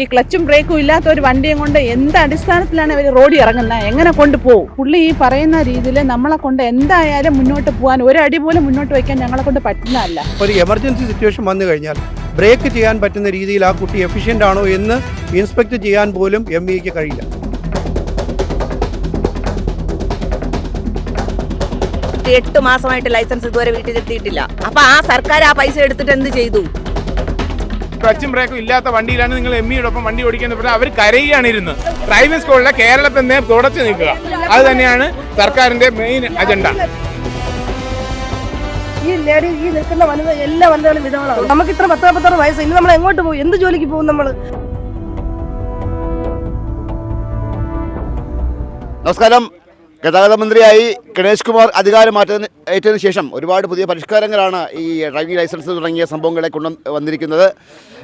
ഈ ക്ലച്ചും ബ്രേക്കും ഇല്ലാത്ത ഒരു വണ്ടിയും കൊണ്ട് എന്ത് അടിസ്ഥാനത്തിലാണ് ഇവർ റോഡിൽ ഇറങ്ങുന്നത് എങ്ങനെ കൊണ്ടുപോകും പുള്ളി ഈ പറയുന്ന രീതിയിൽ നമ്മളെ കൊണ്ട് എന്തായാലും മുന്നോട്ട് പോകാൻ ഒരു അടി പോലും മുന്നോട്ട് വയ്ക്കാൻ ഞങ്ങളെ കൊണ്ട് പറ്റുന്നതല്ല. ഒരു എമർജൻസി സിറ്റുവേഷൻ വന്നു കഴിഞ്ഞാൽ ബ്രേക്ക് ചെയ്യാൻ പറ്റുന്ന രീതിയിൽ ആ കുട്ടി എഫിഷ്യന്റ് ആണോ എന്ന് ഇൻസ്പെക്ട് ചെയ്യാൻ പോലും എം ഇക്ക് കഴിയില്ല. എട്ട് മാസമായിട്ട് ലൈസൻസ് ഇതുവരെ വീട്ടിലെത്തിയിട്ടില്ല. അപ്പൊ ആ സർക്കാർ ആ പൈസ എടുത്തിട്ട് എന്ത് ചെയ്തു? ക്ലച്ചും ബ്രേക്കും ഇല്ലാത്ത വണ്ടിയിലാണ് നിങ്ങൾ എം ഇയോടൊപ്പം വണ്ടി ഓടിക്കുന്നത്. പറഞ്ഞാൽ അവർ കരയുകയാണ് ഇരുന്ന്. ഡ്രൈവിംഗ് സ്കൂളിലെ കേരളത്തിൽ നിന്ന് തുടച്ചു നിൽക്കുക. അത് തന്നെയാണ് സർക്കാരിന്റെ മെയിൻ അജണ്ട ഈ ലേഡി ഈ നിൽക്കുന്ന വനിത എല്ലാ വനിതകളും വിധവളാണ് നമുക്ക് ഇത്ര പത്ത് നാൽപ്പത്താറ് വയസ്സ് ഇനി നമ്മൾ എങ്ങോട്ട് പോകും? എന്ത് ജോലിക്ക് പോകും നമ്മൾ? നമസ്കാരം. ഗതാഗത മന്ത്രിയായി ഗണേഷ് കുമാർ അധികാരം മാറ്റത്തിന് ഏറ്റതിനു ശേഷം ഒരുപാട് പുതിയ പരിഷ്കാരങ്ങളാണ് ഈ ഡ്രൈവിംഗ് ലൈസൻസ് തുടങ്ങിയ സംഭവങ്ങളെ കൊണ്ടു വന്നിരിക്കുന്നത്.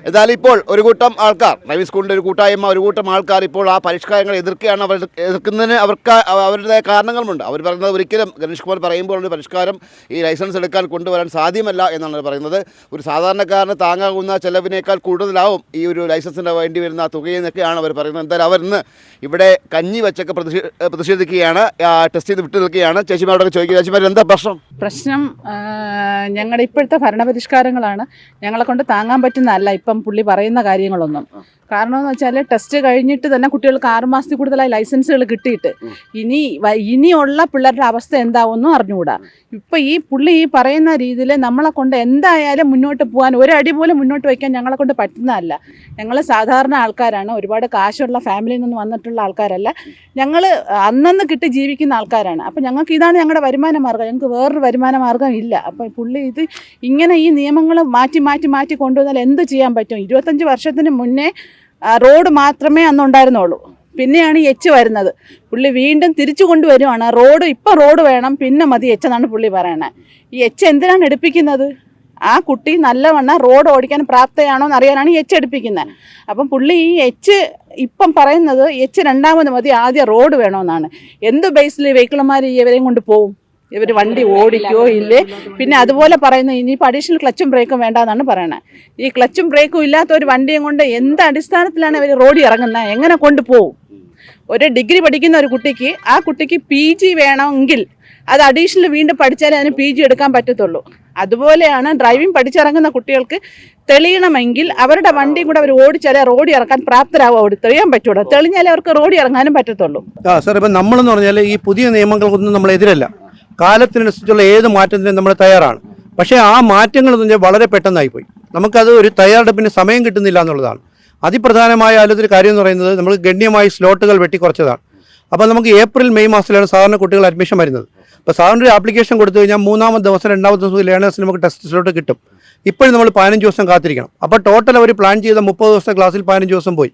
എന്നാൽ ഇപ്പോൾ ഒരു കൂട്ടം ആൾക്കാർ ഡ്രൈവിംഗ് സ്കൂളിന്റെ ഒരു കൂട്ടായ്മ ഒരു കൂട്ടം ആൾക്കാർ ഇപ്പോൾ ആ പരിഷ്കാരങ്ങൾ എതിർക്കുകയാണ് അവർ എതിർക്കുന്നതിന് അവർക്ക് അവരുടെ കാരണങ്ങളുമുണ്ട്. അവർ പറയുന്നത് ഒരിക്കലും ഗണേഷ് കുമാർ പറയുമ്പോൾ ഒരു പരിഷ്കാരം ഈ ലൈസൻസ് എടുക്കാൻ കൊണ്ടുവരാൻ സാധ്യമല്ല എന്നാണ് പറയുന്നത്. ഒരു സാധാരണക്കാരന് താങ്ങാകുന്ന ചെലവിനേക്കാൾ കൂടുതലാവും ഈ ഒരു ലൈസൻസിന് വേണ്ടി വരുന്ന തുകയെന്നൊക്കെയാണ് അവർ പറയുന്നത്. എന്തായാലും അവർ ഇവിടെ കഞ്ഞി വെച്ചൊക്കെ പ്രതിഷേ പ്രതിഷേധിക്കുകയാണ്. ടെസ്റ്റ് ചെയ്ത് വിട്ടു നിൽക്കുകയാണ് ചേച്ചിമാരോടൊക്കെ ചോദിക്കുക ചേച്ചിമാർ എന്താ പ്രശ്നം? പ്രശ്നം ഞങ്ങളുടെ ഇപ്പോഴത്തെ ഭരണപരിഷ്കാരങ്ങളാണ്. ഞങ്ങളെ കൊണ്ട് താങ്ങാൻ പറ്റുന്നതല്ല ഇപ്പം പുള്ളി പറയുന്ന കാര്യങ്ങളൊന്നും. കാരണം എന്ന് വെച്ചാൽ ടെസ്റ്റ് കഴിഞ്ഞിട്ട് തന്നെ കുട്ടികൾക്ക് ആറ് മാസത്തിൽ കൂടുതലായി ലൈസൻസുകൾ കിട്ടിയിട്ട് ഇനി ഇനിയുള്ള പിള്ളേരുടെ അവസ്ഥ എന്താവുമെന്നും അറിഞ്ഞുകൂടാ. ഇപ്പം ഈ പുള്ളി ഈ പറയുന്ന രീതിയിൽ നമ്മളെ കൊണ്ട് എന്തായാലും മുന്നോട്ട് പോകാൻ ഒരടി പോലും മുന്നോട്ട് വയ്ക്കാൻ ഞങ്ങളെ കൊണ്ട് പറ്റുന്നതല്ല. ഞങ്ങൾ സാധാരണ ആൾക്കാരാണ് ഒരുപാട് കാശുള്ള ഫാമിലിയിൽ നിന്ന് വന്നിട്ടുള്ള ആൾക്കാരല്ല. ഞങ്ങൾ അന്നന്ന് കിട്ടി ജീവിക്കുന്ന ആൾക്കാരാണ്. അപ്പം ഞങ്ങൾക്ക് ഇതാണ് ഞങ്ങളുടെ വരുമാന മാർഗം ഞങ്ങൾക്ക് വേറൊരു വരുമാന മാർഗം ഇല്ല. അപ്പം പുള്ളി ഇത് ഇങ്ങനെ ഈ നിയമങ്ങൾ മാറ്റി മാറ്റി മാറ്റി കൊണ്ടുവന്നാൽ എന്ത് ചെയ്യാൻ പറ്റും? ഇരുപത്തഞ്ച് വർഷത്തിന് മുന്നേ റോഡ് മാത്രമേ അന്നുണ്ടായിരുന്നുള്ളൂ പിന്നെയാണ് ഈ എച്ച് വരുന്നത്. പുള്ളി വീണ്ടും തിരിച്ചു കൊണ്ടുവരുവാണ്. റോഡ് ഇപ്പം റോഡ് വേണം. പിന്നെ മതി എച്ച് എന്നാണ് പുള്ളി പറയണത് ഈ എച്ച് എന്തിനാണ് എടുപ്പിക്കുന്നത്? ആ കുട്ടി നല്ലവണ്ണം റോഡ് ഓടിക്കാൻ പ്രാപ്തയാണോ എന്ന് അറിയാനാണ് എച്ച് എടുപ്പിക്കുന്നത്. അപ്പം പുള്ളി ഈ എച്ച് ഇപ്പം പറയുന്നത് എച്ച് രണ്ടാമത് മതി ആദ്യം റോഡ് വേണമെന്നാണ് എന്ത് ബേസിൽ വെഹിക്കിൾമാർ ഇവരെയും കൊണ്ട് പോവും? ഇവർ വണ്ടി ഓടിക്കോ ഇല്ലേ? പിന്നെ അതുപോലെ പറയുന്നത് ഇനിയിപ്പോൾ അഡീഷണൽ ക്ലച്ചും ബ്രേക്കും വേണ്ട എന്നാണ് പറയണത് ഈ ക്ലച്ചും ബ്രേക്കും ഇല്ലാത്ത ഒരു വണ്ടിയും കൊണ്ട് എന്ത് അടിസ്ഥാനത്തിലാണ് ഇവർ റോഡിൽ ഇറങ്ങുന്നത്? എങ്ങനെ കൊണ്ടുപോകും ഒരു ഡിഗ്രി പഠിക്കുന്ന ഒരു കുട്ടിക്ക് ആ കുട്ടിക്ക് പി ജി വേണമെങ്കിൽ അത് അഡീഷണൽ വീണ്ടും പഠിച്ചാലേ അതിന് പി ജി എടുക്കാൻ പറ്റത്തുള്ളൂ. അതുപോലെയാണ് ഡ്രൈവിംഗ് പഠിച്ചിറങ്ങുന്ന കുട്ടികൾക്ക് തെളിയണമെങ്കിൽ അവരുടെ വണ്ടിയും കൂടെ അവർ ഓടിച്ചാലേ റോഡിൽ ഇറക്കാൻ പ്രാപ്തരാകും അവിടെ തെളിയാൻ പറ്റുള്ളൂ തെളിഞ്ഞാലേ അവർക്ക് റോഡിൽ ഇറങ്ങാനും പറ്റത്തുള്ളൂ. ആ സാർ ഇപ്പം നമ്മളെന്ന് പറഞ്ഞാൽ ഈ പുതിയ നിയമങ്ങൾക്കൊന്നും നമ്മൾ എതിരല്ല. കാലത്തിനനുസരിച്ചുള്ള ഏത് മാറ്റത്തിനും നമ്മൾ തയ്യാറാണ്. പക്ഷേ ആ മാറ്റങ്ങൾ എന്ന് പറഞ്ഞാൽ വളരെ പെട്ടെന്നായിപ്പോയി. നമുക്കത് ഒരു തയ്യാറെടുപ്പിന് സമയം കിട്ടുന്നില്ല എന്നുള്ളതാണ്. അതിപ്രധാനമായ ആലോചന കാര്യം എന്ന് പറയുന്നത് നമ്മൾ ഗണ്യമായി സ്ലോട്ടുകൾ വെട്ടിക്കുറച്ചതാണ് അപ്പോൾ നമുക്ക് ഏപ്രിൽ മെയ് മാസത്തിലാണ് സാധാരണ കുട്ടികൾ അഡ്മിഷൻ വരുന്നത്. അപ്പോൾ സാറിന്റെ ഒരു ആപ്ലിക്കേഷൻ കൊടുത്തു കഴിഞ്ഞാൽ മൂന്നാമത്തെ ദിവസം രണ്ടാമത്തെ ദിവസം ലേണേഴ്സിന് നമുക്ക് ടെസ്റ്റ് സ്ലോട്ട് കിട്ടും. ഇപ്പോഴും നമ്മൾ പതിനഞ്ച് ദിവസം കാത്തിരിക്കണം. അപ്പോൾ ടോട്ടൽ അവർ പ്ലാൻ ചെയ്ത മുപ്പത് ദിവസത്തെ ക്ലാസ്സിൽ പതിനഞ്ച് ദിവസം പോയി.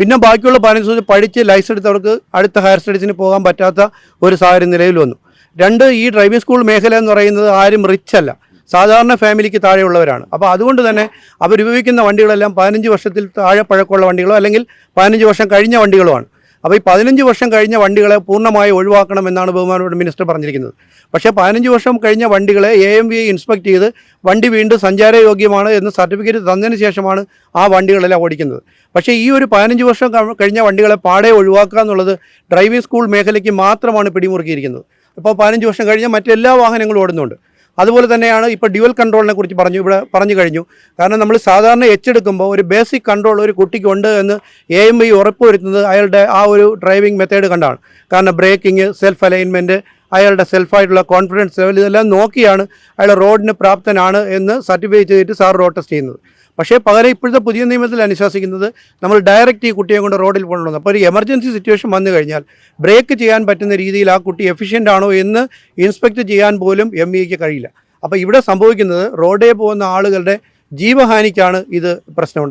പിന്നെ ബാക്കിയുള്ള പതിനഞ്ച് ദിവസം പഠിച്ച് ലൈസൻസ് എടുത്തവർക്ക് അടുത്ത ഹയർ സ്റ്റഡീസിന് പോകാൻ പറ്റാത്ത ഒരു സാഹചര്യം നിലവിൽ വന്നു. രണ്ട് ഈ ഡ്രൈവിംഗ് സ്കൂൾ മേഖല എന്ന് പറയുന്നത് ആരും റിച്ച് അല്ല. സാധാരണ ഫാമിലിക്ക് താഴെയുള്ളവരാണ്. അപ്പോൾ അതുകൊണ്ട് തന്നെ അവർ ഉപയോഗിക്കുന്ന വണ്ടികളെല്ലാം പതിനഞ്ച് വർഷത്തിൽ താഴെ പഴക്കമുള്ള വണ്ടികളോ അല്ലെങ്കിൽ പതിനഞ്ച് വർഷം കഴിഞ്ഞ വണ്ടികളുമാണ് അപ്പോൾ ഈ പതിനഞ്ച് വർഷം കഴിഞ്ഞ വണ്ടികളെ പൂർണമായി ഒഴിവാക്കണമെന്നാണ് ബഹുമാനപ്പെട്ട മിനിസ്റ്റർ പറഞ്ഞിരിക്കുന്നത്. പക്ഷേ പതിനഞ്ച് വർഷം കഴിഞ്ഞ വണ്ടികളെ എ എം വി ഇൻസ്പെക്ട് ചെയ്ത് വണ്ടി വീണ്ടും സഞ്ചാരയോഗ്യമാണ് എന്ന് സർട്ടിഫിക്കറ്റ് തന്നതിന് ശേഷമാണ് ആ വണ്ടികളെല്ലാം ഓടിക്കുന്നത്. പക്ഷേ ഈ ഒരു പതിനഞ്ച് വർഷം കഴിഞ്ഞ വണ്ടികളെ പാടെ ഒഴിവാക്കുക എന്നുള്ളത് ഡ്രൈവിംഗ് സ്കൂൾ മേഖലയ്ക്ക് മാത്രമാണ് പിടിമുറുക്കിയിരിക്കുന്നത്. ഇപ്പോൾ പതിനഞ്ച് വർഷം കഴിഞ്ഞ മറ്റെല്ലാ വാഹനങ്ങളും ഓടുന്നുണ്ട്. അതുപോലെ തന്നെയാണ് ഇപ്പോൾ ഡ്യുവൽ കൺട്രോളിനെ കുറിച്ച് പറഞ്ഞു ഇവിടെ പറഞ്ഞു കഴിഞ്ഞു. കാരണം നമ്മൾ സാധാരണ എച്ചെടുക്കുമ്പോൾ ഒരു ബേസിക് കൺട്രോൾ ഒരു കുട്ടിക്ക് ഉണ്ട് എന്ന് എ എം ഐ ഉറപ്പുവരുത്തുന്നത് അയാളുടെ ആ ഒരു ഡ്രൈവിംഗ് മെത്തേഡ് കണ്ടാണ്. കാരണം ബ്രേക്കിംഗ് സെൽഫ് അലൈൻമെന്റ് അയാളുടെ സെൽഫായിട്ടുള്ള കോൺഫിഡൻസ് ലെവൽ ഇതെല്ലാം നോക്കിയാണ് അയാൾ റോഡിന് പ്രാപ്തനാണ് എന്ന് സർട്ടിഫൈ ചെയ്തിട്ട് സാർ റോഡ് ടെസ്റ്റ് ചെയ്യുന്നത്. പക്ഷേ പകരം ഇപ്പോഴത്തെ പുതിയ നിയമത്തിൽ അനുശാസിക്കുന്നത് നമ്മൾ ഡയറക്റ്റ് ഈ കുട്ടിയെ കൊണ്ട് റോഡിൽ പോകണമെന്ന് അപ്പോൾ ഒരു എമർജൻസി സിറ്റുവേഷൻ വന്നു കഴിഞ്ഞാൽ ബ്രേക്ക് ചെയ്യാൻ പറ്റുന്ന രീതിയിൽ ആ കുട്ടി എഫിഷ്യന്റ് ആണോ എന്ന് ഇൻസ്പെക്ട് ചെയ്യാൻ പോലും എം ഇക്ക് കഴിയില്ല. അപ്പോൾ ഇവിടെ സംഭവിക്കുന്നത് റോഡേ പോകുന്ന ആളുകളുടെ ജീവഹാനിക്കാണ് ഇത് പ്രശ്നം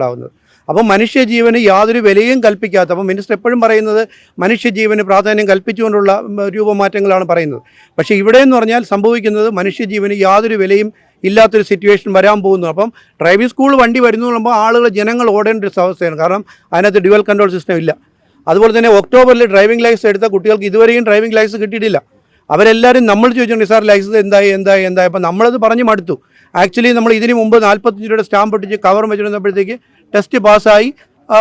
അപ്പോൾ മനുഷ്യജീവന് യാതൊരു വിലയും കൽപ്പിക്കാത്ത അപ്പം മിനിസ്റ്റർ എപ്പോഴും പറയുന്നത് മനുഷ്യജീവന് പ്രാധാന്യം കൽപ്പിച്ചുകൊണ്ടുള്ള രൂപമാറ്റങ്ങളാണ് പറയുന്നത്. പക്ഷേ ഇവിടെ എന്ന് പറഞ്ഞാൽ സംഭവിക്കുന്നത് മനുഷ്യജീവന് യാതൊരു വിലയും ഇല്ലാത്തൊരു സിറ്റുവേഷൻ വരാൻ പോകുന്നു. അപ്പം ഡ്രൈവിംഗ് സ്കൂൾ വണ്ടി വരുന്നു പറയുമ്പോൾ ആളുകൾ ജനങ്ങൾ ഓടേണ്ട ഒരു അവസ്ഥയാണ്. കാരണം അതിനകത്ത് ഡ്യുവൽ കൺട്രോൾ സിസ്റ്റം ഇല്ല. അതുപോലെ തന്നെ ഒക്ടോബറിൽ ഡ്രൈവിംഗ് ലൈസൻസ് എടുത്ത കുട്ടികൾക്ക് ഇതുവരെയും ഡ്രൈവിംഗ് ലൈസൻസ് കിട്ടിയിട്ടില്ല. അവരെല്ലാവരും നമ്മൾ ചോദിച്ചിട്ടുണ്ട് സാർ ലൈസൻസ് എന്തായി എന്തായി എന്തായി? അപ്പം നമ്മളത് പറഞ്ഞ് മടുത്തു. ആക്ച്വലി നമ്മൾ ഇതിന് മുമ്പ് നാൽപ്പത്തഞ്ച് രൂപയുടെ സ്റ്റാമ്പ് ഒട്ടിച്ച് കവർ വെച്ചിരുന്നപ്പോഴത്തേക്ക് ടെസ്റ്റ് പാസ്സായി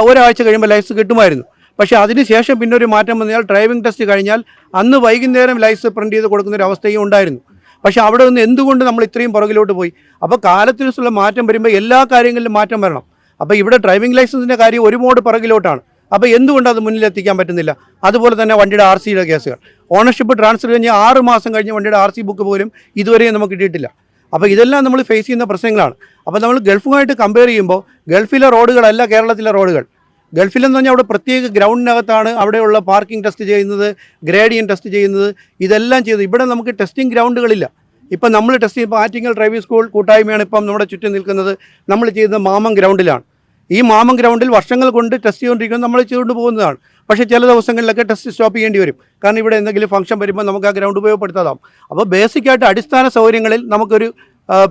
ഒരാഴ്ച കഴിയുമ്പോൾ ലൈസൻസ് കിട്ടുമായിരുന്നു. പക്ഷേ അതിനുശേഷം പിന്നെ ഒരു മാറ്റം വന്നാൽ ഡ്രൈവിംഗ് ടെസ്റ്റ് കഴിഞ്ഞാൽ അന്ന് വൈകുന്നേരം ലൈസൻസ് പ്രിന്റ് ചെയ്ത് കൊടുക്കുന്ന ഒരു അവസ്ഥയും ഉണ്ടായിരുന്നു. പക്ഷേ അവിടെ നിന്ന് എന്തുകൊണ്ട് നമ്മൾ ഇത്രയും പുറകിലോട്ട് പോയി? അപ്പോൾ കാലത്തിനുള്ള മാറ്റം വരുമ്പോൾ എല്ലാ കാര്യങ്ങളിലും മാറ്റം വരണം. അപ്പോൾ ഇവിടെ ഡ്രൈവിംഗ് ലൈസൻസിന്റെ കാര്യം ഒരുപാട് പുറകിലോട്ടാണ്. അപ്പോൾ എന്തുകൊണ്ട് അത് മുന്നിലെത്തിക്കാൻ പറ്റുന്നില്ല? അതുപോലെ തന്നെ വണ്ടിയുടെ ആർ സിയുടെ കേസുകൾ. ഓണർഷിപ്പ് ട്രാൻസ്ഫർ കഴിഞ്ഞ് ആറ് മാസം കഴിഞ്ഞ് വണ്ടിയുടെ ആർ സി ബുക്ക് പോലും ഇതുവരെയും നമുക്ക് കിട്ടിയിട്ടില്ല. അപ്പോൾ ഇതെല്ലാം നമ്മൾ ഫേസ് ചെയ്യുന്ന പ്രശ്നങ്ങളാണ്. അപ്പോൾ നമ്മൾ ഗൾഫുമായിട്ട് കമ്പയർ ചെയ്യുമ്പോൾ ഗൾഫിലെ റോഡുകളല്ല കേരളത്തിലെ റോഡുകൾ. ഗൾഫിലെന്ന് പറഞ്ഞാൽ അവിടെ പ്രത്യേക ഗ്രൗണ്ടിനകത്താണ് അവിടെയുള്ള പാർക്കിംഗ് ടെസ്റ്റ് ചെയ്യുന്നത് ഗ്രേഡിയൻ ടെസ്റ്റ് ചെയ്യുന്നത് ഇതെല്ലാം ചെയ്ത് ഇവിടെ നമുക്ക് ടെസ്റ്റിംഗ് ഗ്രൗണ്ടുകളില്ല. ഇപ്പം നമ്മൾ ടെസ്റ്റ് ചെയ്യുമ്പോൾ ആറ്റിങ്ങൽ ഡ്രൈവിംഗ് സ്കൂൾ കൂട്ടായ്മയാണ് ഇപ്പം നമ്മുടെ ചുറ്റും നിൽക്കുന്നത്. നമ്മൾ ചെയ്യുന്ന മാമം ഗ്രൗണ്ടിലാണ്. ഈ മാമം ഗ്രൗണ്ടിൽ വർഷങ്ങൾ കൊണ്ട് ടെസ്റ്റ് ചെയ്തുകൊണ്ടിരിക്കുന്നത് നമ്മൾ ചെയ്തുകൊണ്ട് പോകുന്നതാണ്. പക്ഷേ ചില ദിവസങ്ങളിലൊക്കെ ടെസ്റ്റ് സ്റ്റോപ്പ് ചെയ്യേണ്ടി വരും. കാരണം ഇവിടെ എന്തെങ്കിലും ഫംഗ്ഷൻ വരുമ്പോൾ നമുക്ക് ആ ഗ്രൗണ്ട് ഉപയോഗപ്പെടുത്താതാം അപ്പോൾ ബേസിക്കായിട്ട് അടിസ്ഥാന സൗകര്യങ്ങളിൽ നമുക്കൊരു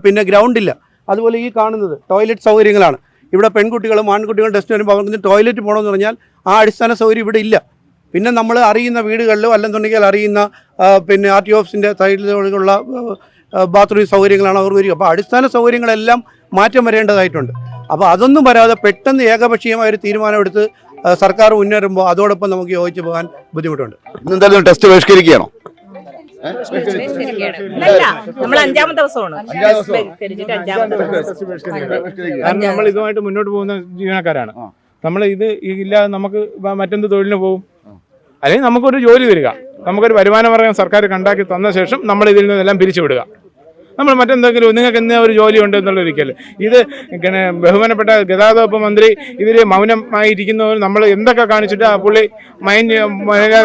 പിന്നെ ഗ്രൗണ്ട് ഇല്ല. അതുപോലെ ഈ കാണുന്നത് ടോയ്ലറ്റ് സൗകര്യങ്ങളാണ്. ഇവിടെ പെൺകുട്ടികളും ആൺകുട്ടികളും ടെസ്റ്റ് വരുമ്പോൾ അവർക്ക് ടോയ്ലറ്റ് പോകണമെന്ന് പറഞ്ഞാൽ ആ അടിസ്ഥാന സൗകര്യം ഇവിടെ ഇല്ല. പിന്നെ നമ്മൾ അറിയുന്ന വീടുകളിലോ അല്ലെന്നുണ്ടെങ്കിൽ അറിയുന്ന പിന്നെ ആർ ടി ഓഫീസിന്റെ സൈഡിലുള്ള ബാത്റൂം സൗകര്യങ്ങളാണ് അവർ വരിക. അപ്പോൾ അടിസ്ഥാന സൗകര്യങ്ങളെല്ലാം മാറ്റം വരേണ്ടതായിട്ടുണ്ട്. അപ്പോൾ അതൊന്നും വരാതെ പെട്ടെന്ന് ഏകപക്ഷീയമായ ഒരു തീരുമാനമെടുത്ത് സർക്കാർ മുന്നേറുമ്പോൾ അതോടൊപ്പം നമുക്ക് യോജിച്ച് പോകാൻ ബുദ്ധിമുട്ടുണ്ട്. ഇന്നെന്തായാലും ടെസ്റ്റ് ബഹിഷ്കരിക്കുകയാണോ നമ്മൾ അഞ്ചാമത്തെ ദിവസമാണ്. കാരണം നമ്മൾ ഇതുമായിട്ട് മുന്നോട്ട് പോകുന്ന ജീവനക്കാരാണ്. നമ്മൾ ഇത് ഇല്ലാതെ നമുക്ക് മറ്റെന്ത് തൊഴിലിന് പോകും? അല്ലെങ്കിൽ നമുക്കൊരു ജോലി തരിക. നമുക്കൊരു വരുമാന മാർഗം സർക്കാർ കണ്ടാക്കി തന്ന ശേഷം നമ്മൾ ഇതിൽ നിന്നെല്ലാം പിരിച്ചുവിടുക. നമ്മൾ മറ്റെന്തെങ്കിലും നിങ്ങൾക്ക് എന്നാ ഒരു ജോലി ഉണ്ട് എന്നുള്ളൊരിക്കൽ ഇത് ബഹുമാനപ്പെട്ട ഗതാഗത വകുപ്പ് മന്ത്രി ഇതിൽ മൗനമായിരിക്കുന്നവർ നമ്മൾ എന്തൊക്കെ കാണിച്ചിട്ട് ആ പുള്ളി മൈൻഡ്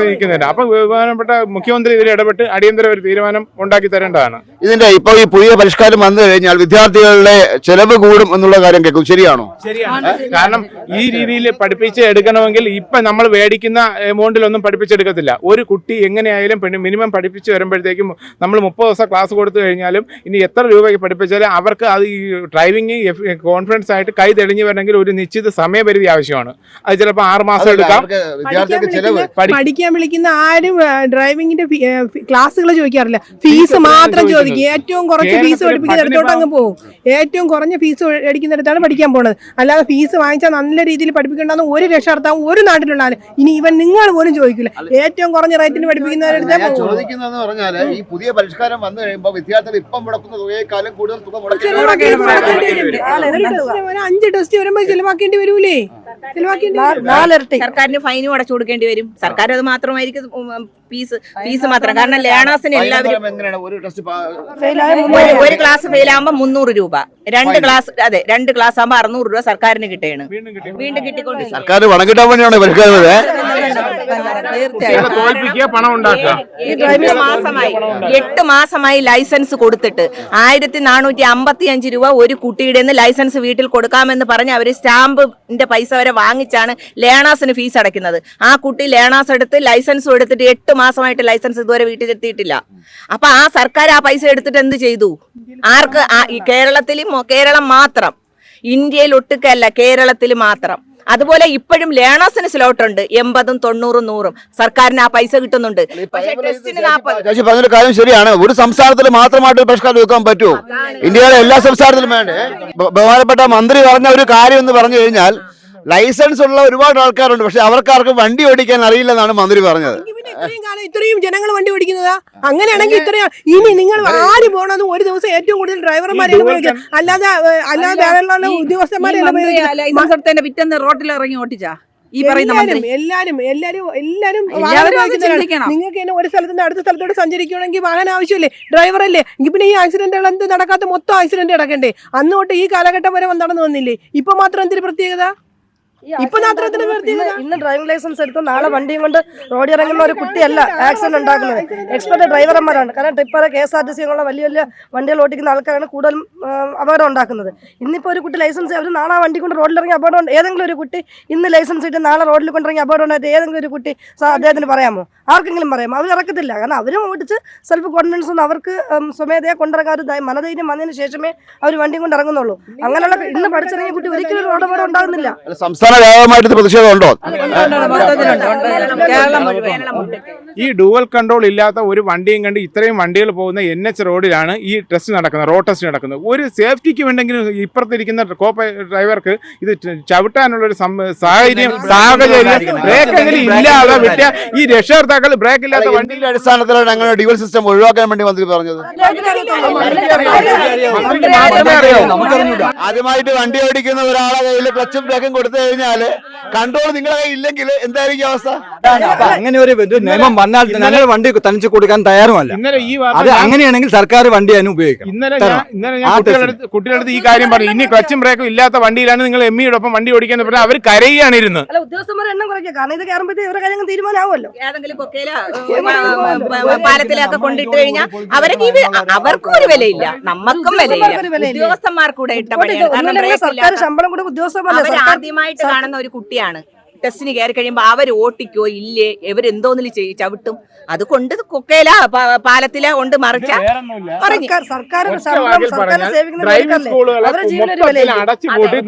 ഇരിക്കുന്നില്ല അപ്പം ബഹുമാനപ്പെട്ട മുഖ്യമന്ത്രി ഇതിൽ ഇടപെട്ട് അടിയന്തര ഒരു തീരുമാനം ഉണ്ടാക്കി തരേണ്ടതാണ്. ഇതിന്റെ ഇപ്പോൾ ഈ പുതിയ പരിഷ്കാരം വന്നു കഴിഞ്ഞാൽ വിദ്യാർത്ഥികളുടെ ചെലവ് കൂടും എന്നുള്ള കാര്യം കേൾക്കും. ശരിയാണോ? ശരിയാണ്. കാരണം ഈ രീതിയിൽ പഠിപ്പിച്ച് എടുക്കണമെങ്കിൽ ഇപ്പം നമ്മൾ മേടിക്കുന്ന എമൗണ്ടിലൊന്നും പഠിപ്പിച്ചെടുക്കത്തില്ല. ഒരു കുട്ടി എങ്ങനെയായാലും മിനിമം പഠിപ്പിച്ച് വരുമ്പോഴത്തേക്കും നമ്മൾ മുപ്പത് ദിവസം ക്ലാസ് കൊടുത്തു കഴിഞ്ഞാലും ഇനി എത്ര രൂപയ്ക്ക് പഠിപ്പിച്ചാലും അവർക്ക് അത് ഈ ഡ്രൈവിംഗ് കോൺഫിഡൻസ് ആയിട്ട് കൈ തെളിഞ്ഞു വരണമെങ്കിൽ ഒരു നിശ്ചിത സമയപരിധി ആവശ്യമാണ്. അത് ചിലപ്പോൾ ആറ് മാസം എടുക്കാം. പഠിക്കാൻ വിളിക്കുന്ന ആരും ഡ്രൈവിംഗിന്റെ ക്ലാസ്സുകൾ ചോദിക്കാറില്ല. ഫീസ് മാത്രം ചോദിക്കും. ഏറ്റവും കുറച്ച് ഫീസ് പഠിപ്പിക്കുന്നിടത്തോട്ട് അങ്ങ് പോകും. ഏറ്റവും കുറഞ്ഞ ഫീസ് അടിക്കുന്നിടത്താണ് പഠിക്കാൻ പോണത്. അല്ലാതെ ഫീസ് വാങ്ങിച്ചാൽ നല്ല രീതിയിൽ പഠിപ്പിക്കേണ്ടെന്ന് ഒരു രക്ഷാർത്ഥം ഒരു നാട്ടിലുള്ള ആൾ ഇനി ഇവൻ നിങ്ങൾ പോലും ചോദിക്കില്ല ഏറ്റവും കുറഞ്ഞ റേറ്റിന് പഠിപ്പിക്കുന്നവരുടെ ചോദിക്കുന്നതെന്ന് പറഞ്ഞാൽ ഈ പുതിയ പരിഷ്കാരം വന്നു കഴിയുമ്പോൾ വിദ്യാർത്ഥികൾ ഇപ്പം മുടക്കുന്ന തുകയേക്കാളും കൂടുതൽ തുക മുടക്കി ഒരു അഞ്ച് ടെസ്റ്റ് വരുമ്പോൾ ചിലവാക്കേണ്ടി വരൂലേ? ചിലവാക്കേണ്ടി സർക്കാരിന് ഫൈൻ അടച്ചു കൊടുക്കേണ്ടി വരും. സർക്കാർ അത് മാത്രമായിരിക്കും ഫീസ് ഫീസ് മാത്രം കാരണം ലേണേഴ്സിന് എല്ലാവരും എങ്ങനെയാണ്? ഒരു ടെസ്റ്റ് ഒരു- ഒരു ക്ലാസ് ഫെയിൽ ആകുമ്പോൾ മുന്നൂറ് രൂപ. രണ്ട് ക്ലാസ് അതെ രണ്ട് ക്ലാസ് ആകുമ്പോൾ അറുന്നൂറ് രൂപ സർക്കാരിന് കിട്ടുകയാണ്. വീണ്ടും കിട്ടി. വീണ്ടും കിട്ടിക്കൊണ്ട് സർക്കാർ വണം കിട്ടാൻ വേണ്ടിയാണ് മാസമായി എട്ട് മാസമായി ലൈസൻസ് കൊടുത്തിട്ട് ആയിരത്തി നാനൂറ്റി അമ്പത്തി അഞ്ച് രൂപ ഒരു കുട്ടിയുടെ ലൈസൻസ് വീട്ടിൽ കൊടുക്കാമെന്ന് പറഞ്ഞ് അവർ സ്റ്റാമ്പിന്റെ പൈസ വരെ വാങ്ങിച്ചാണ് ലേണാസിന് ഫീസ് അടയ്ക്കുന്നത്. ആ കുട്ടി ലേണാസ് എടുത്ത് ലൈസൻസും എടുത്തിട്ട് എട്ട് മാസമായിട്ട് ലൈസൻസ് ഇതുവരെ വീട്ടിലെത്തിയിട്ടില്ല. അപ്പൊ ആ സർക്കാർ ആ പൈസ എടുത്തിട്ട് എന്ത് ചെയ്തു? ആർക്ക്? ആ- കേരളത്തിൽ കേരളം മാത്രം. ഇന്ത്യയിൽ ഒട്ടുക്കല്ല കേരളത്തിൽ മാത്രം. അതുപോലെ ഇപ്പോഴും ലേണേഴ്സിന് സ്ലോട്ട് ഉണ്ട്. എൺപതും തൊണ്ണൂറും നൂറും. സർക്കാരിന് ആ പൈസ കിട്ടുന്നുണ്ട്. പക്ഷേ ടെസ്റ്റിന് നാൽപ്പത് ചേച്ചി പറഞ്ഞൊരു കാര്യം ശരിയാണ്. ഒരു സംസ്ഥാനത്തിൽ മാത്രമായിട്ട് ഒരു പരിഷ്കാരം വെക്കാൻ പറ്റുമോ ഇന്ത്യയിലെ എല്ലാ സംസ്ഥാനത്തിലും വേണ്ടേ? ബഹുമാനപ്പെട്ട മന്ത്രി പറഞ്ഞ ഒരു കാര്യം എന്ന് പറഞ്ഞു കഴിഞ്ഞാൽ ലൈസൻസ് ഉള്ള ഒരുപാട് ആൾക്കാരുണ്ട്. പക്ഷെ അവർക്കാർക്കും വണ്ടി ഓടിക്കാൻ അറിയില്ലെന്നാണ് മന്ത്രി പറഞ്ഞത്. ഇത്രയും കാലം ഇത്രയും ജനങ്ങൾ വണ്ടി ഓടിക്കുന്നതാ? അങ്ങനെയാണെങ്കിൽ ഇത്രയും ഇനി നിങ്ങൾ ആര് പോണത് ഒരു ദിവസം ഏറ്റവും കൂടുതൽ ഡ്രൈവർമാരെ അല്ലാതെ അല്ലാതെ ഉദ്യോഗസ്ഥന്മാരെ പിറ്റേന്ന് റോട്ടിൽ ഇറങ്ങി ഓട്ടിച്ചാ ഈ പറയുന്ന മന്ത്രി. എല്ലാരും എല്ലാരും എല്ലാരും എല്ലാവരും ചിന്തിക്കണം. നിങ്ങൾക്ക് തന്നെ ഒരു സ്ഥലത്ത് നിന്ന് അടുത്ത സ്ഥലത്തോട്ട് സഞ്ചരിക്കണമെങ്കിൽ വാഹനം ആവശ്യമില്ലേ? ഡ്രൈവർ അല്ലേ എങ്കിൽ പിന്നെ ഈ ആക്സിഡന്റുകൾ എന്ത് നടക്കാത്ത മൊത്തം ആക്സിഡന്റ് നടക്കണ്ടേ? അന്ന് തൊട്ട് ഈ കാലഘട്ടം വരെ നടന്നു വന്നില്ലേ ഇപ്പൊ മാത്രം എന്തൊരു പ്രത്യേകത? ഇപ്പൊ ഇന്ന് ഡ്രൈവിംഗ് ലൈസൻസ് എടുത്ത് നാളെ വണ്ടിയും കൊണ്ട് റോഡിൽ ഇറങ്ങുന്ന ഒരു കുട്ടിയല്ല ആക്സിഡന്റ് ഉണ്ടാക്കുന്നത്. എക്സ്പെർട്ട് ഡ്രൈവർമാരാണ് കാരണം tripper K S R T C ഉള്ള വലിയ വലിയ വണ്ടികൾ ഓടിക്കുന്ന ആൾക്കാരാണ് കൂടുതലും അപകടം ഉണ്ടാക്കുന്നത്. ഇന്നിപ്പോൾ ഒരു കുട്ടി ലൈസൻസ് അവർ നാളെ വണ്ടി കൊണ്ട് റോഡിൽ ഇറങ്ങി അപകടം ഏതെങ്കിലും ഒരു കുട്ടി ഇന്ന് ലൈസൻസ് ഇട്ട് നാളെ റോഡിൽ കൊണ്ടിറങ്ങി അപകടം ഉണ്ടായിട്ട് ഏതെങ്കിലും ഒരു കുട്ടി അദ്ദേഹത്തിന് പറയാമോ? ആർക്കെങ്കിലും പറയാമോ? അവർ ഇറക്കത്തില്ല. കാരണം അവരും ഓടിച്ച് സെൽഫ് കോൺഫിഡൻസ് ഒന്നും അവർക്ക് സ്വമേധയെ ധൈ- മനധൈര്യം വന്നതിന് ശേഷമേ അവർ വണ്ടി കൊണ്ട് ഇറങ്ങുന്നുള്ളൂ. അങ്ങനെയുള്ള ഇന്ന് പഠിച്ചിറങ്ങിയ കുട്ടി ഒരിക്കലും ഒരു റോഡ് അപകടം ഉണ്ടാകുന്നില്ല. സംസ്ഥാന വ്യാപകമായിട്ട് പ്രതിഷേധം ഉണ്ടോ ഈ ഡുവൽ കൺട്രോൾ ഇല്ലാത്ത ഒരു വണ്ടിയും കണ്ട് ഇത്രയും വണ്ടികൾ പോകുന്ന എൻ എച്ച് റോഡിലാണ് ഈ ടെസ്റ്റ് നടക്കുന്നത് റോഡ് ടെസ്റ്റ് നടക്കുന്നത്. ഒരു സേഫ്റ്റിക്ക് വേണ്ടെങ്കിലും ഇപ്പുറത്തിരിക്കുന്ന കോ ഡ്രൈവർക്ക് ഇത് ചവിട്ടാനുള്ള ഒരു സാഹചര്യം സാഹചര്യം ബ്രേക്ക് ഇല്ലാതെ വിട്ട ഈ രക്ഷകർത്താക്കൾ ബ്രേക്ക് ഇല്ലാത്ത വണ്ടിയുടെ അടിസ്ഥാനത്തിലാണ് ഞങ്ങൾ ഡ്യുവൽ സിസ്റ്റം ഒഴിവാക്കാൻ വേണ്ടി മന്ത്രി പറഞ്ഞത്? ആദ്യമായിട്ട് വണ്ടി ഓടിക്കുന്ന ഒരാളെ കയ്യിൽ ക്ലച്ചും ബ്രേക്കും കൊടുത്തു കഴിഞ്ഞാൽ കൺട്രോൾ നിങ്ങളെ കയ്യിൽ ഇല്ലെങ്കിൽ എന്തായിരിക്കും അവസ്ഥ? അങ്ങനെ ഒരു നിയമം വന്നാൽ ഞങ്ങൾ വണ്ടി തനിച്ച് കൊടുക്കാൻ തയ്യാറുമല്ല. ഇന്നലെ ഈ അത് അങ്ങനെയാണെങ്കിൽ സർക്കാർ വണ്ടി അതിന് ഉപയോഗിക്കണം. ഇന്നലെ ഞാൻ ഇന്നലെ ഞാൻ കുട്ടികളുടെ അടുത്ത് കുട്ടികളുടെ അടുത്ത് ഈ കാര്യം പറഞ്ഞു. ഇനി ക്ലച്ചും ബ്രേക്കും ഇല്ലാത്ത വണ്ടിയിലാണ് നിങ്ങൾ എം ഇയോടൊപ്പം വണ്ടി ഓടിക്കാൻ പറഞ്ഞാൽ അവർ കരയാണ് ഇരുന്ന്. അല്ല ഉദ്യോഗസ്ഥന്മാരെ എണ്ണം കുറയ്ക്കുക. കാരണം ഇത് കയറുമ്പോഴത്തേക്ക് ഇവരുടെ കാര്യം തീരുമാനമാവുമല്ലോ. ഏതെങ്കിലും കൊക്കയില പാലത്തിലൊക്കെ കൊണ്ടിട്ട് കഴിഞ്ഞാൽ അവർക്ക് ഒരു വിലയില്ല. നമുക്കും വിലയില്ല. ഉദ്യോഗസ്ഥന്മാർക്കൂടെ ഇട്ട കാരണം സർക്കാർ ശമ്പളം കൂടെ ഉദ്യോഗസ്ഥന്മാരെ സർക്കാർ ആദ്യമായിട്ട് കാണുന്ന ഒരു കുട്ടിയാണ്. ടെസ്റ്റിന് കയറി കഴിയുമ്പോൾ അവർ ഓട്ടിക്കോ ഇല്ലേ? ഇവരെന്തോന്നിൽ ചെയ്യും ചവിട്ടും? അത് കൊണ്ട് കൊക്കയില പാലത്തില കൊണ്ട് മറിച്ച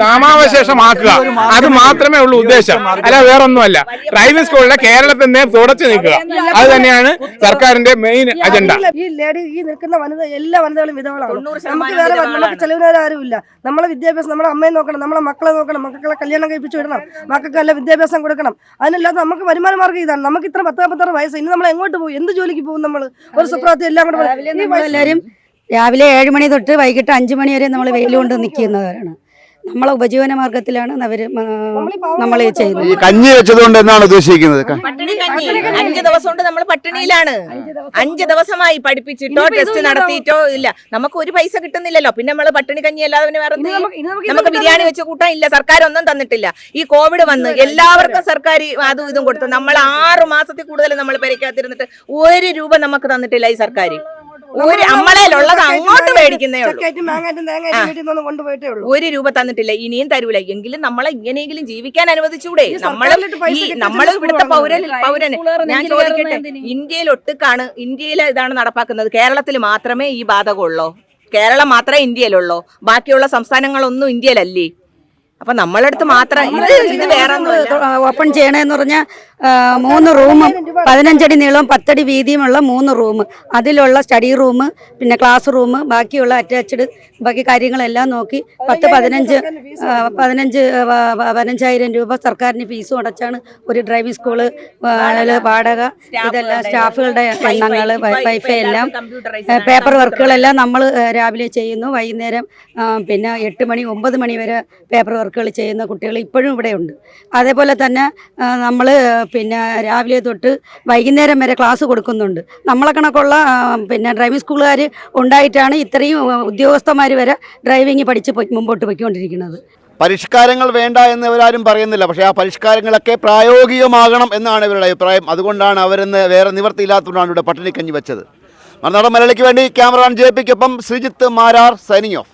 നാമാവശേഷമാക്കുക. അത് മാത്രമേ ഉള്ളൂ ഉദ്ദേശം. അല്ല വേറൊന്നുമല്ല. ഡ്രൈവിംഗ് സ്കൂളിലെ കേരളത്തിൽ നിന്നേ തുടച്ചു നിൽക്കുക അത് തന്നെയാണ് സർക്കാരിന്റെ മെയിൻ അജണ്ട ഈ ലേഡി ഈ നിൽക്കുന്ന വനിത എല്ലാ വനിതകളും വിധവളാണ് നമുക്ക് വേറെ നമുക്ക് ചെലവിനാരും ചെലവിനേരം ആരുമില്ല നമ്മളെ വിദ്യാഭ്യാസം നമ്മളെ അമ്മയെ നോക്കണം നമ്മളെ മക്കളെ നോക്കണം മക്കളെ കല്യാണം കഴിപ്പിച്ചു വിടണം. മക്കൾക്ക് നല്ല വിദ്യാഭ്യാസം കൊടുക്കണം. അതിനല്ലാതെ നമുക്ക് വരുമാന മാർഗം ഇതാണ്. നമുക്ക് ഇത്ര പത്ത് പത്താറ് വയസ്സ് ഇനി നമ്മൾ എങ്ങോട്ട് പോകും? എന്ത് ജോലിക്ക് പോകും നമ്മൾ ഒരു സുപ്രാത്തി എല്ലാം കൂടെ രാവിലെ രാവിലെ ഏഴ് മണി തൊട്ട് വൈകിട്ട് അഞ്ചു മണി വരെ നമ്മൾ വെയിൽ കൊണ്ട് നിൽക്കുന്നവരാണ്. നമ്മളെ ഉപജീവന മാർഗത്തിലാണ് അവർ നമ്മൾ ഈ ചെയ്യുന്നത്. കഞ്ഞി വെച്ചതുകൊണ്ട് എന്നാണ് ഉദ്ദേശിക്കുന്നത്? പട്ടിണി കഞ്ഞി. അഞ്ച് ദിവസം കൊണ്ട് നമ്മൾ പട്ടിണിയിലാണ്. അഞ്ച് ദിവസമായി പഠിപ്പിച്ചിട്ടോ ടെസ്റ്റ് നടത്തിയിട്ടോ ഇല്ല. നമുക്ക് ഒരു പൈസ കിട്ടുന്നില്ലല്ലോ. പിന്നെ നമ്മൾ പട്ടിണി കഞ്ഞി അല്ലാതെ പിന്നെ വേറെ നമുക്ക് ബിരിയാണി വെച്ച് കൂട്ടാൻ ഇല്ല. സർക്കാർ ഒന്നും തന്നിട്ടില്ല. ഈ കോവിഡ് വന്ന് എല്ലാവർക്കും സർക്കാർ അതും ഇതും കൊടുത്തു. നമ്മൾ ആറു മാസത്തിൽ കൂടുതൽ നമ്മൾ പരിക്കാത്തിരുന്നിട്ട് ഒരു രൂപ നമുക്ക് തന്നിട്ടില്ല ഈ സർക്കാർ ഒരു നമ്മളേലുള്ളത് അങ്ങോട്ട് മേടിക്കുന്നേ ഉള്ളൂ. കൊണ്ടുപോയിട്ടേ ഉള്ളൂ. ഒരു രൂപ തന്നിട്ടില്ല. ഇനിയും തരൂല. എങ്കിലും നമ്മളെ ഇങ്ങനെയെങ്കിലും ജീവിക്കാൻ അനുവദിച്ചൂടെ. നമ്മൾ ഈ കെട്ടിച്ച് ഇവിടുത്തെ പൗരൻ പൗരൻ ഞാൻ ചോദിക്കട്ടെ? ഇന്ത്യയിൽ ഒട്ടുക്കാണ് ഇന്ത്യയിൽ ഇതാണ് നടപ്പാക്കുന്നത്. കേരളത്തിൽ മാത്രമേ ഈ ബാധകമുള്ളൂ. കേരളം മാത്രമേ ഇന്ത്യയിലുള്ളോ. ബാക്കിയുള്ള സംസ്ഥാനങ്ങളൊന്നും ഇന്ത്യയിലല്ലേ? അപ്പൊ നമ്മളടുത്ത് മാത്രം ഇത് ഇത് വേറെ ഓപ്പൺ ചെയ്യണമെന്ന് പറഞ്ഞാൽ മൂന്ന് റൂമും പതിനഞ്ചടി നീളവും പത്തടി വീതിയുമുള്ള മൂന്ന് റൂം. അതിലുള്ള സ്റ്റഡി റൂം പിന്നെ ക്ലാസ് റൂം ബാക്കിയുള്ള അറ്റാച്ച്ഡ് ബാക്കി കാര്യങ്ങളെല്ലാം നോക്കി പത്ത് പതിനഞ്ച് പതിനഞ്ച് പതിനഞ്ചായിരം രൂപ സർക്കാരിന് ഫീസും അടച്ചാണ് ഒരു ഡ്രൈവിംഗ് സ്കൂൾ വാടക ഇതെല്ലാം സ്റ്റാഫുകളുടെ എണ്ണങ്ങൾ വൈഫൈ എല്ലാം പേപ്പർ വർക്കുകളെല്ലാം നമ്മൾ രാവിലെ ചെയ്യുന്നു വൈകുന്നേരം പിന്നെ എട്ട് മണി ഒമ്പത് മണി വരെ പേപ്പർ വർക്കുകൾ ചെയ്യുന്ന കുട്ടികൾ ഇപ്പോഴും ഇവിടെ ഉണ്ട് അതേപോലെ തന്നെ നമ്മൾ പിന്നെ രാവിലെ തൊട്ട് വൈകുന്നേരം വരെ ക്ലാസ് കൊടുക്കുന്നുണ്ട്. നമ്മളെ കണക്കുള്ള പിന്നെ ഡ്രൈവിംഗ് സ്കൂളുകാർ ഉണ്ടായിട്ടാണ് ഇത്രയും ഉദ്യോഗസ്ഥന്മാർ വരെ ഡ്രൈവിംഗ് പഠിച്ച് മുമ്പോട്ട് പോയിക്കൊണ്ടിരിക്കുന്നത്. പരിഷ്കാരങ്ങൾ വേണ്ട എന്ന് ഇവരാരും പറയുന്നില്ല. പക്ഷേ ആ പരിഷ്കാരങ്ങളൊക്കെ പ്രായോഗികമാകണം എന്നാണ് ഇവരുടെ അഭിപ്രായം. അതുകൊണ്ടാണ് അവരെന്ന് വേറെ നിവർത്തിയില്ലാത്തതുകൊണ്ടാണ് ഇവിടെ പട്ടിണിക്കഞ്ഞി വെച്ചത്. മറുനാടൻ മലയാളിക്ക് വേണ്ടി ക്യാമറാൻ ജെ പിക്കൊപ്പം ശ്രീജിത്ത് മാരാർ സൈനിങ് ഓഫ്